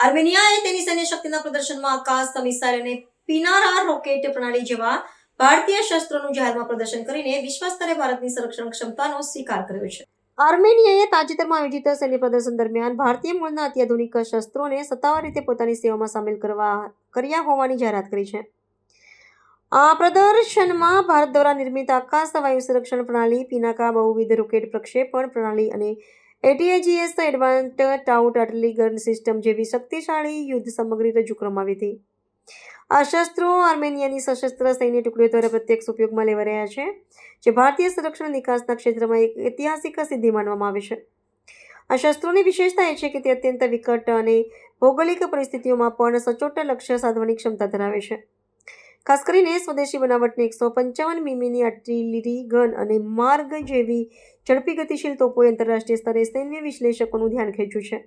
આર્મેનિયાએ તેની સૈન્ય શક્તિના પ્રદર્શનમાં આકાશ, મિસાઇલ અને પિનારા રોકેટ પ્રણાલી જેવા ભારતીય શસ્ત્રોનું જાહેરમાં પ્રદર્શન કરીને વિશ્વ સ્તરે ભારતની સંરક્ષણ ક્ષમતાનો સ્વીકાર કર્યો છે. આર્મેનિયાએ તાજેતરમાં આયોજિત સૈન્ય પ્રદર્શન દરમિયાન ભારતીય મૂળના અત્યાધુનિક શસ્ત્રોને સત્તાવાર રીતે પોતાની સેવામાં સામેલ કરવા કર્યા હોવાની જાહેરાત કરી છે. આ પ્રદર્શનમાં ભારત દ્વારા નિર્મિત આકાશ, વાયુ સંરક્ષણ પ્રણાલી, પિનાકા, બહુવિધ રોકેટ પ્રક્ષેપણ પ્રણાલી અને ATAGS advanced towed artillery gun system જેવી શક્તિશાળી યુદ્ધ સામગ્રી રજૂ કરવામાં આવી હતી. આ શસ્ત્રો આર્મેનિયાની સશસ્ત્ર સૈન્ય ટુકડીઓ દ્વારા પ્રત્યક્ષ ઉપયોગમાં લેવા રહ્યા છે, જે ભારતીય સંરક્ષણ નિકાસના ક્ષેત્રમાં એક ઐતિહાસિક સિદ્ધિ માનવામાં આવે છે. આ શસ્ત્રોની વિશેષતા એ છે કે તે અત્યંત વિકટ અને ભૌગોલિક પરિસ્થિતિઓમાં પણ સચોટ લક્ષ્ય સાધવાની ક્ષમતા ધરાવે છે. ખાસ કરીને સ્વદેશી બનાવટની એકસો પંચાવન મીમીની આર્ટિલરી ગન અને માર્ગ જેવી ઝડપી ગતિશીલ તોપોએ આંતરરાષ્ટ્રીય સ્તરે સૈન્ય વિશ્લેષકોનું ધ્યાન ખેંચ્યું છે.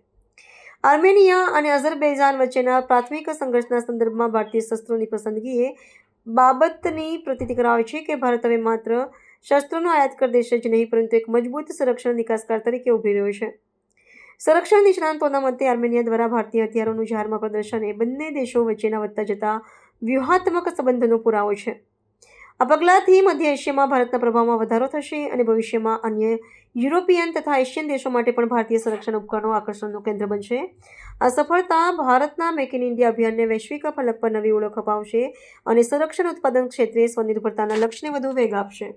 આર્મેનિયા અને અઝરબૈજાન વચ્ચેના પ્રાથમિક સંઘર્ષના સંદર્ભમાં ભારતીય શસ્ત્રોની પસંદગી એ બાબતની પ્રતીતિ કરાવે છે કે ભારત હવે માત્ર શસ્ત્રોનો આયાતકર દેશ જ નહીં, પરંતુ એક મજબૂત સંરક્ષણ નિકાસકાર તરીકે ઊભી રહ્યો છે. સંરક્ષણ નિષ્ણાંતોના મતે આર્મેનિયા દ્વારા ભારતીય હથિયારોનું જાહેરમાં પ્રદર્શન એ બંને દેશો વચ્ચેના વધતા જતા વ્યૂહાત્મક સંબંધોનો પુરાવો છે. આ પગલાંથી મધ્ય એશિયામાં ભારતના પ્રભાવમાં વધારો થશે અને ભવિષ્યમાં અન્ય યુરોપિયન તથા એશિયન દેશો માટે પણ ભારતીય સંરક્ષણ ઉપકરણો આકર્ષણનું કેન્દ્ર બનશે. આ સફળતા ભારતના મેક ઇન ઇન્ડિયા અભિયાનને વૈશ્વિક ફલક પર નવી ઓળખ અપાવશે અને સંરક્ષણ ઉત્પાદન ક્ષેત્રે સ્વનિર્ભરતાના લક્ષ્યને વધુ વેગ આપશે.